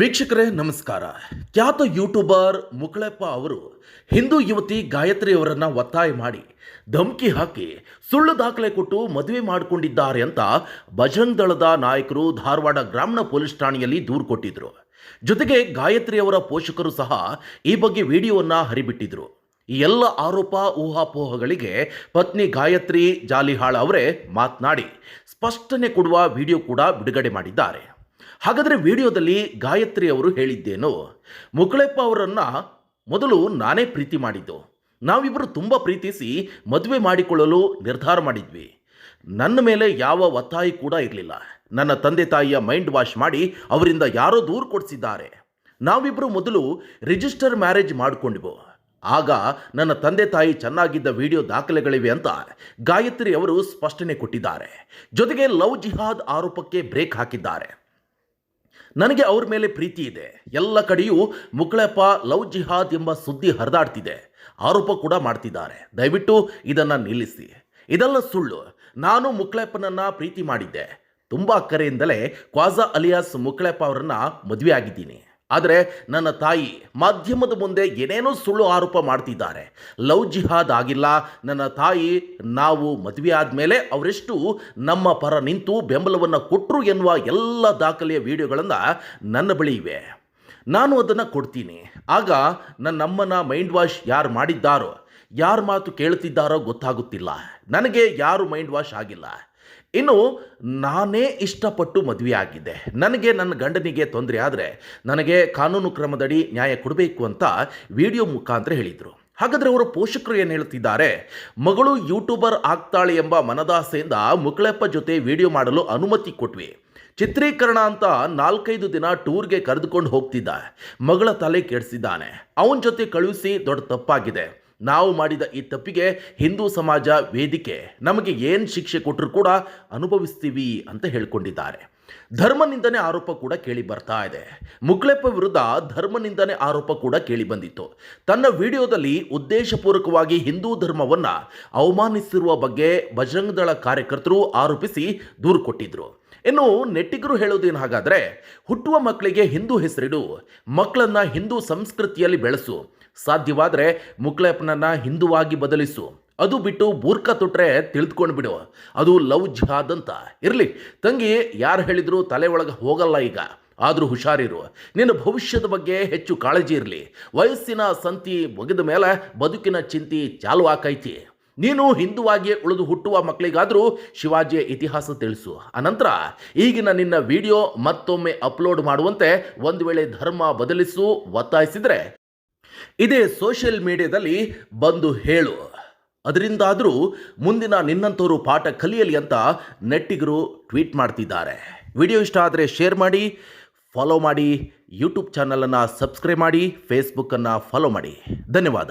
ವೀಕ್ಷಕರೇ, ನಮಸ್ಕಾರ. ಖ್ಯಾತ ಯೂಟ್ಯೂಬರ್ ಮುಕುಳಪ್ಪ ಅವರು ಹಿಂದೂ ಯುವತಿ ಗಾಯತ್ರಿಯವರನ್ನ ಒತ್ತಾಯ ಮಾಡಿ ಧಮಕಿ ಹಾಕಿ ಸುಳ್ಳು ದಾಖಲೆ ಕೊಟ್ಟು ಮದುವೆ ಮಾಡಿಕೊಂಡಿದ್ದಾರೆ ಅಂತ ಬಜರಂಗ್ ದಳದ ನಾಯಕರು ಧಾರವಾಡ ಗ್ರಾಮೀಣ ಪೊಲೀಸ್ ಠಾಣೆಯಲ್ಲಿ ದೂರು ಕೊಟ್ಟಿದ್ರು. ಜೊತೆಗೆ ಗಾಯತ್ರಿಯವರ ಪೋಷಕರು ಸಹ ಈ ಬಗ್ಗೆ ವಿಡಿಯೋವನ್ನು ಹರಿಬಿಟ್ಟಿದ್ರು. ಈ ಎಲ್ಲ ಆರೋಪ, ಊಹಾಪೋಹಗಳಿಗೆ ಪತ್ನಿ ಗಾಯತ್ರಿ ಜಾಲಿಹಾಳ್ ಅವರೇ ಮಾತನಾಡಿ ಸ್ಪಷ್ಟನೆ ಕೊಡುವ ವಿಡಿಯೋ ಕೂಡ ಬಿಡುಗಡೆ ಮಾಡಿದ್ದಾರೆ. ಹಾಗಾದರೆ ವಿಡಿಯೋದಲ್ಲಿ ಗಾಯತ್ರಿ ಅವರು ಹೇಳಿದ್ದೇನು? ಮುಕಳೆಪ್ಪ ಅವರನ್ನು ಮೊದಲು ನಾನೇ ಪ್ರೀತಿ ಮಾಡಿದ್ದು. ನಾವಿಬ್ಬರು ತುಂಬ ಪ್ರೀತಿಸಿ ಮದುವೆ ಮಾಡಿಕೊಳ್ಳಲು ನಿರ್ಧಾರ ಮಾಡಿದ್ವಿ. ನನ್ನ ಮೇಲೆ ಯಾವ ಒತ್ತಾಯ ಕೂಡ ಇರಲಿಲ್ಲ. ನನ್ನ ತಂದೆ ತಾಯಿಯ ಮೈಂಡ್ ವಾಶ್ ಮಾಡಿ ಅವರಿಂದ ಯಾರೋ ದೂರು ಕೊಡಿಸಿದ್ದಾರೆ. ನಾವಿಬ್ಬರು ಮೊದಲು ರಿಜಿಸ್ಟರ್ ಮ್ಯಾರೇಜ್ ಮಾಡಿಕೊಂಡ್ವು. ಆಗ ನನ್ನ ತಂದೆ ತಾಯಿ ಚೆನ್ನಾಗಿದ್ದ ವಿಡಿಯೋ ದಾಖಲೆಗಳಿವೆ ಅಂತ ಗಾಯತ್ರಿ ಅವರು ಸ್ಪಷ್ಟನೆ ಕೊಟ್ಟಿದ್ದಾರೆ. ಜೊತೆಗೆ ಲವ್ ಜಿಹಾದ್ ಆರೋಪಕ್ಕೆ ಬ್ರೇಕ್ ಹಾಕಿದ್ದಾರೆ. ನನಗೆ ಅವ್ರ ಮೇಲೆ ಪ್ರೀತಿ ಇದೆ. ಎಲ್ಲ ಕಡೆಯೂ ಮುಕ್ಳೆಪ್ಪ ಲವ್ ಜಿಹಾದ್ ಎಂಬ ಸುದ್ದಿ ಹರಿದಾಡ್ತಿದೆ. ಆರೋಪ ಕೂಡ ಮಾಡ್ತಿದ್ದಾರೆ. ದಯವಿಟ್ಟು ಇದನ್ನು ನಿಲ್ಲಿಸಿ. ಇದೆಲ್ಲ ಸುಳ್ಳು. ನಾನು ಮುಕ್ಳೆಪ್ಪನನ್ನು ಪ್ರೀತಿ ಮಾಡಿದ್ದೆ. ತುಂಬ ಅಕ್ಕರೆಯಿಂದಲೇ ಕ್ವಾಜಾ ಅಲಿಯಾಸ್ ಮುಕ್ಳೆಪ್ಪ ಅವರನ್ನು ಮದುವೆ ಆಗಿದ್ದೀನಿ. ಆದರೆ ನನ್ನ ತಾಯಿ ಮಾಧ್ಯಮದ ಮುಂದೆ ಏನೇನೋ ಸುಳ್ಳು ಆರೋಪ ಮಾಡ್ತಿದ್ದಾರೆ. ಲವ್ ಜಿಹಾದ್ ಆಗಿಲ್ಲ. ನನ್ನ ತಾಯಿ, ನಾವು ಮದುವೆ ಆದಮೇಲೆ ಅವರೆಷ್ಟು ನಮ್ಮ ಪರ ನಿಂತು ಬೆಂಬಲವನ್ನು ಕೊಟ್ಟರು ಎನ್ನುವ ಎಲ್ಲ ದಾಖಲೆಯ ವಿಡಿಯೋಗಳನ್ನು ನನ್ನ ಬಳಿ ಇವೆ. ನಾನು ಅದನ್ನು ಕೊಡ್ತೀನಿ. ಆಗ ನನ್ನಮ್ಮನ ಮೈಂಡ್ ವಾಶ್ ಯಾರು ಮಾಡಿದ್ದಾರೋ, ಯಾರ ಮಾತು ಕೇಳ್ತಿದ್ದಾರೋ ಗೊತ್ತಾಗುತ್ತಿಲ್ಲ. ನನಗೆ ಯಾರು ಮೈಂಡ್ ವಾಶ್ ಆಗಿಲ್ಲ. ಇನ್ನು ನಾನೇ ಇಷ್ಟಪಟ್ಟು ಮದುವೆ ಆಗಿದ್ದೆ ನನಗೆ ನನ್ನ ಗಂಡನಿಗೆ ತೊಂದರೆ ಆದರೆ ನನಗೆ ಕಾನೂನು ಕ್ರಮದಡಿ ನ್ಯಾಯ ಕೊಡಬೇಕು ಅಂತ ವಿಡಿಯೋ ಮುಖಾಂತರ ಹೇಳಿದರು. ಹಾಗಾದರೆ ಅವರ ಪೋಷಕರು ಏನು ಹೇಳ್ತಿದ್ದಾರೆ? ಮಗಳು ಯೂಟ್ಯೂಬರ್ ಆಗ್ತಾಳೆ ಎಂಬ ಮನದಾಸೆಯಿಂದ ಮುಕಳಪ್ಪ ಜೊತೆ ವಿಡಿಯೋ ಮಾಡಲು ಅನುಮತಿ ಕೊಟ್ವಿ. ಚಿತ್ರೀಕರಣ ಅಂತ ನಾಲ್ಕೈದು ದಿನ ಟೂರ್ಗೆ ಕರೆದುಕೊಂಡು ಹೋಗ್ತಿದ್ದ. ಮಗಳ ತಲೆ ಕೆಡಿಸಿದ್ದಾನೆ. ಅವನ ಜೊತೆ ಕಳುಹಿಸಿ ದೊಡ್ಡ ತಪ್ಪಾಗಿದೆ. ನಾವು ಮಾಡಿದ ಈ ತಪ್ಪಿಗೆ ಹಿಂದೂ ಸಮಾಜ ವೇದಿಕೆ ನಮಗೆ ಏನು ಶಿಕ್ಷೆ ಕೊಟ್ಟರು ಕೂಡ ಅನುಭವಿಸ್ತೀವಿ ಅಂತ ಹೇಳ್ಕೊಂಡಿದ್ದಾರೆ. ಧರ್ಮನಿಂದನೆ ಆರೋಪ ಕೂಡ ಕೇಳಿ ಬರ್ತಾ ಇದೆ. ಮುಕ್ಲೆಪ್ಪ ವಿರುದ್ಧ ಧರ್ಮನಿಂದನೆ ಆರೋಪ ಕೂಡ ಕೇಳಿ ಬಂದಿತ್ತು. ತನ್ನ ವಿಡಿಯೋದಲ್ಲಿ ಉದ್ದೇಶಪೂರ್ವಕವಾಗಿ ಹಿಂದೂ ಧರ್ಮವನ್ನು ಅವಮಾನಿಸಿರುವ ಬಗ್ಗೆ ಬಜರಂಗ ದಳ ಕಾರ್ಯಕರ್ತರು ಆರೋಪಿಸಿ ದೂರು ಕೊಟ್ಟಿದ್ರು. ಇನ್ನು ನೆಟ್ಟಿಗರು ಹೇಳೋದೇನು ಹಾಗಾದರೆ ಹುಟ್ಟುವ ಮಕ್ಕಳಿಗೆ ಹಿಂದೂ ಹೆಸರಿಡು, ಮಕ್ಕಳನ್ನು ಹಿಂದೂ ಸಂಸ್ಕೃತಿಯಲ್ಲಿ ಬೆಳೆಸು ಸಾಧ್ಯವಾದರೆ ಮುಕ್ಳಪ್ಪನನ್ನ ಹಿಂದುವಾಗಿ ಬದಲಿಸು. ಅದು ಬಿಟ್ಟು ಬೂರ್ಖ ತೊಟ್ರೆ ತಿಳಿದುಕೊಂಡು ಬಿಡು ಅದು ಲವ್ ಜಿಹಾದ್ ಅಂತ ಇರಲಿ, ತಂಗಿ ಯಾರು ಹೇಳಿದ್ರು ತಲೆ ಒಳಗೆ ಹೋಗಲ್ಲ ಈಗ. ಆದರೂ ಹುಷಾರಿರು. ನಿನ್ನ ಭವಿಷ್ಯದ ಬಗ್ಗೆ ಹೆಚ್ಚು ಕಾಳಜಿ ಇರಲಿ. ವಯಸ್ಸಿನ ಸಂತಿ ಮುಗಿದ ಮೇಲೆ ಬದುಕಿನ ಚಿಂತಿ ಚಾಲು ಆಕೈತಿ ನೀನು ಹಿಂದುವಾಗಿಯೇ ಉಳಿದು ಹುಟ್ಟುವ ಮಕ್ಕಳಿಗಾದರೂ ಶಿವಾಜಿಯ ಇತಿಹಾಸ ತಿಳಿಸು. ಅನಂತರ ಈಗಿನ ನಿನ್ನ ವಿಡಿಯೋ ಮತ್ತೊಮ್ಮೆ ಅಪ್ಲೋಡ್ ಮಾಡುವಂತೆ ಒಂದು ವೇಳೆ ಧರ್ಮ ಬದಲಿಸು, ಒತ್ತಾಯಿಸಿದರೆ ಇದೇ ಸೋಷಿಯಲ್ ಮೀಡಿಯಾದಲ್ಲಿ ಬಂದು ಹೇಳು. ಅದರಿಂದಾದರೂ ಮುಂದಿನ ನಿನ್ನಂಥವರು ಪಾಠ ಕಲಿಯಲಿ ಅಂತ ನೆಟ್ಟಿಗರು ಟ್ವೀಟ್ ಮಾಡ್ತಿದ್ದಾರೆ. ವಿಡಿಯೋ ಇಷ್ಟ ಆದರೆ ಶೇರ್ ಮಾಡಿ ಫಾಲೋ ಮಾಡಿ ಯೂಟ್ಯೂಬ್ ಚಾನಲನ್ನು ಸಬ್ಸ್ಕ್ರೈಬ್ ಮಾಡಿ ಫೇಸ್ಬುಕ್ಕನ್ನು ಫಾಲೋ ಮಾಡಿ. ಧನ್ಯವಾದ.